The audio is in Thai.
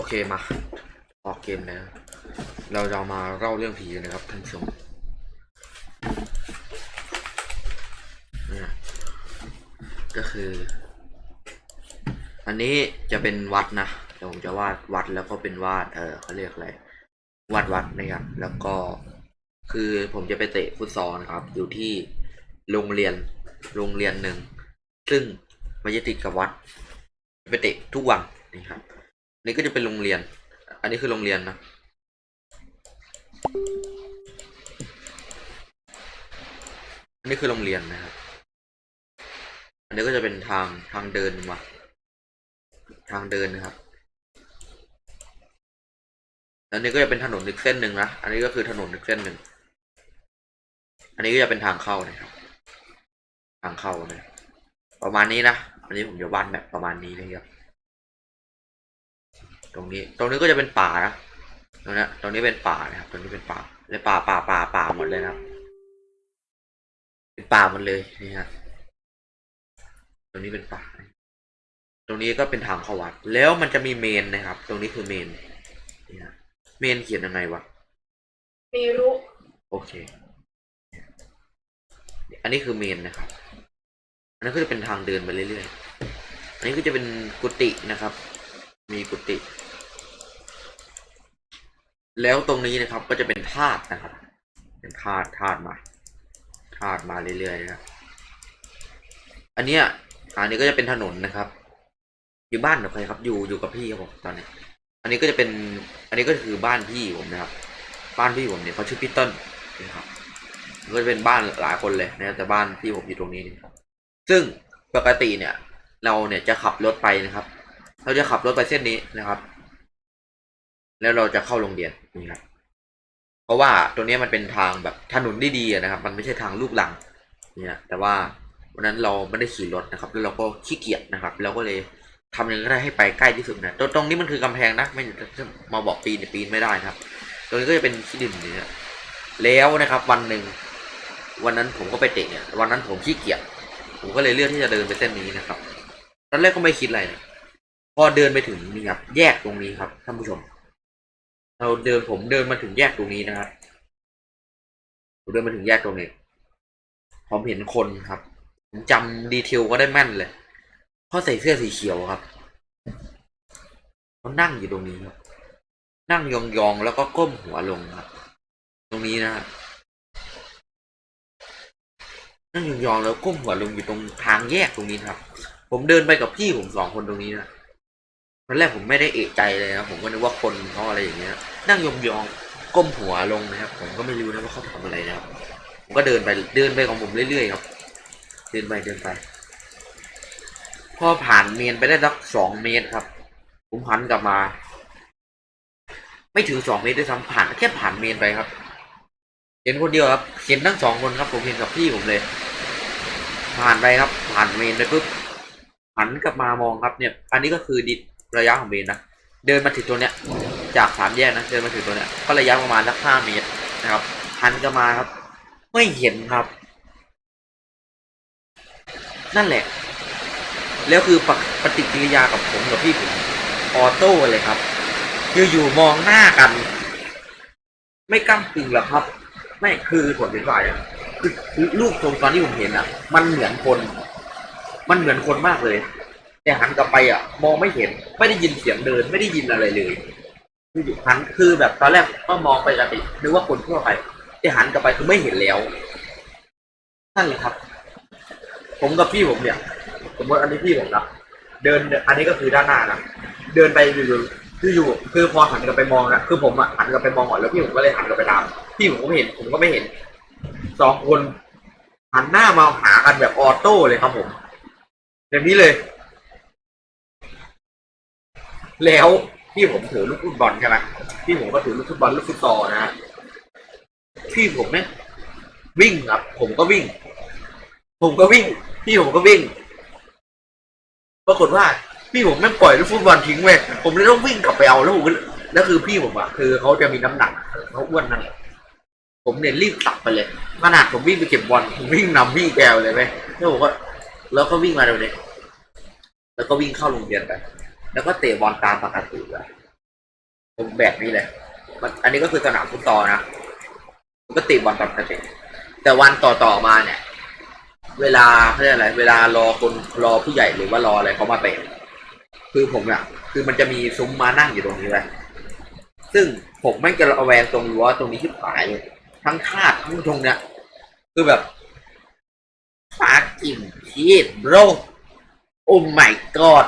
โอเคมา ออกเกมแล้ว เราจะมาเล่าเรื่องผีกันนะครับท่านผู้ชมเนี่ยก็คือ อันนี้จะเป็นวัดนะเดี๋ยวผมจะวาดวัดแล้วก็เป็นวาด เออเขาเรียกอะไรวาดวัดนะครับแล้วก็ คือผมจะไปเตะฟุตซอลนะครับ อยู่ที่โรงเรียนโรงเรียนหนึ่งซึ่งมันจะติดกับวัด ไปเตะทุกวันนี่ครับ นี่ก็จะเป็นโรงเรียน อันนี้คือโรงเรียนนะ อันนี้คือโรงเรียนนะครับ อันนี้ก็จะเป็นทางทางเดินมา ทางเดินนะครับ อันนี้ก็จะเป็นถนนอีกเส้นหนึ่งนะ อันนี้ก็คือถนนอีกเส้นหนึ่ง อันนี้ก็จะเป็นทางเข้านะครับ ทางเข้านะ ประมาณนี้นะ อันนี้ผมจะวาดแบบประมาณนี้เลยครับ ตรงนี้ตรงนี้ก็จะเป็นป่านะตรงนี้ตรงนี้เป็นป่านะครับ ตรงนี้เป็นป่าเลยป่าป่าป่าป่าหมดเลยนะครับ เป็นป่าหมดเลยนี่ครับตรงนี้เป็นป่า ตรงนี้ก็เป็นทางเข้าวัด แล้วมันจะมีเมนนะครับ ตรงนี้คือเมนนี่ฮะเมนเขียนยังไงวะไม่รู้โอเค อันนี้คือเมนนะครับ อันนั้นก็จะเป็นทางเดินไปเรื่อยๆ อันนี้ก็จะเป็นกุฏินะครับ มีกุฏิแล้วตรงนี้นะครับก็จะเป็นธาตุนะครับ เป็นธาตุธาตุมาธาตุมาเรื่อยๆนะครับอันเนี้ยอันนี้ก็จะเป็นถนนนะครับ อยู่บ้านกับใครครับ อยู่อยู่กับพี่ครับผมตอนนี้ อันนี้ก็จะเป็น อันนี้ก็คือบ้านพี่ผมนะครับ บ้านพี่ผมเนี่ยเขาชื่อพี่เติ้ลนะครับก็จะเป็นบ้านหลายคนเลยนะแต่บ้านพี่ผมอยู่ตรงนี้นะครับซึ่งปกติเนี่ย เราเนี่ยจะขับรถไปนะครับ เราจะขับรถไปเส้นนี้นะครับ แล้วเราจะเข้าโรงเรียนนี่ครับเพราะว่าตรงนี้มันเป็นทางแบบถนนดีๆนะครับ มันไม่ใช่ทางลูกหลังเนี่ยแต่ว่าวันนั้นเราไม่ได้ขี่รถนะครับ แล้วเราก็ขี้เกียจนะครับ เราก็เลยทำยังไงก็ได้ให้ไปใกล้ที่สุดนะตรงนี้มันคือกำแพงนะไม่มาบอกปีนปีนไม่ได้นะครับ ตรงนี้ก็จะเป็นที่ดินเนี่ยแล้วนะครับวันหนึ่งวันนั้นผมก็ไปเตะเนี่ยวันนั้นผมขี้เกียจผมก็เลยเลือกที่จะเดินไปเส้นนี้นะครับ ตอนแรกก็ไม่คิดอะไรนะ พอเดินไปถึงนี่ครับ แยกตรงนี้ครับท่านผู้ชม เราเดินผมเดินมาถึงแยกตรงนี้นะครับผมเดินมาถึงแยกตรงนี้ผมเห็นคนครับผมจำดีเทลก็ได้แม่นเลยเขาใส่เสื้อสีเขียวครับเขานั่งอยู่ตรงนี้ครับ นั่งยองๆแล้วก็ก้มหัวลงครับ ตรงนี้นะครับนั่งยองๆแล้วก้มหัวลงอยู่ตรงทางแยกตรงนี้ครับ ผมเดินไปกับพี่ผมสองคนตรงนี้นะ อนแรกผมไม่ได้เอะใจเลยนะผมก็นึกว่าคนเขาอะไรอย่างเงี้ย นั่งยองๆก้มหัวลงนะครับ ผมก็ไม่รู้นะว่าเขาทำอะไรนะครับ ผมก็เดินไปเดินไปของผมเรื่อยๆครับ เดินไปเดินไป พอผ่านเมนไปได้สักสองเมตรครับ ผมหันกลับมา ไม่ถึงสองเมตรด้วยซ้ำผ่านแค่ผ่านเมนไปครับ เห็นคนเดียวครับ เห็นทั้งสองคนครับ ผมเห็นกับพี่ผมเลย ผ่านไปครับ ผ่านเมนไปปุ๊บหันกลับมามองครับเนี่ย อันนี้ก็คือดิ ระยะของเมนนะ เดินมาถึงตัวเนี้ย จากสามแยกนะ เดินมาถึงตัวเนี้ย ก็ระยะประมาณสักห้าเมตรนะครับหันกลับมาครับ ไม่เห็นครับ นั่นแหละ แล้วคือปปฏิกิริยากับผมกับพี่ผมออโต้เลยครับอยู่ๆมองหน้ากัน ไม่ก้ากึ่งหรอกครับ ไม่คือผลเป็นฝ่ายอะคือคือรูปทรงตอนที่ผมเห็นอะ มันเหมือนคน มันเหมือนคนมากเลย แต่หันกลับไปอะ มองไม่เห็น ไม่ได้ยินเสียงเดิน ไม่ได้ยินอะไรเลยคืออยู่หันคือแบบตอนแรกก็มองไปกตินึกว่าคนทั่วไปแต่หันกลับไปคือไม่เห็นแล้วนั่นแหละครับ ผมกับพี่ผมเนี่ย สมมติอันนี้พี่ผมนะเดินอันนี้ก็คือด้านหน้านะเดินไปอยู่คืออยู่คือพอหันกลับไปมองนะคือผมอะหันกลับไปมองก่อนแล้วพี่ผมก็เลยหันกลับไปตามพี่ผมก็ไม่เห็น ผมก็ไม่เห็นสองคนหันหน้ามาหากันแบบออโต้เลยครับผมแบบนี้เลย แล้วพี่ผมถือลูกฟุตบอลใช่ไหมพี่ผมก็ถือลูกฟุตบอลลูกฟุตซอลนะฮะพี่ผมเนี่ยวิ่งครับ ผมก็วิ่ง ผมก็วิ่ง พี่ผมก็วิ่ง ปรากฏว่า พี่ผมแม่ปล่อยลูกฟุตบอลทิ้งเว้ยผมเลยต้องวิ่งกลับไปเอาแล้วผมก็แล้วคือพี่ผมอะคือเขาจะมีน้ำหนักเขาอ้วนนั่นแหละผมเนี่ยรีบตับไปเลยขนาดผมวิ่งไปเก็บบอลผมวิ่งนำพี่แกวเลยไหมแล้วผมก็แล้วก็วิ่งมาตรงนี้แล้วก็วิ่งเข้าโรงเรียนไป แล้วก็เตะบอลตามปกติเลยแบบนี้เลยมันอันนี้ก็คือสนามฟุตซอลนะปกติบอลตามปกติแต่วันต่อต่อมาเนี่ย เวลาเขาเรียกอะไร เวลารอคนรอผู้ใหญ่หรือว่ารออะไรเขามาเตะคือผมอะคือมันจะมีซุ้มมานั่งอยู่ตรงนี้เลยซึ่งผมไม่งกระแวงตรงรั้วตรงนี้ที่ผายเลยทั้งคาดทั้งตรงเนี้ยคือแบบฟากิ่มชีสโรโอ้ my god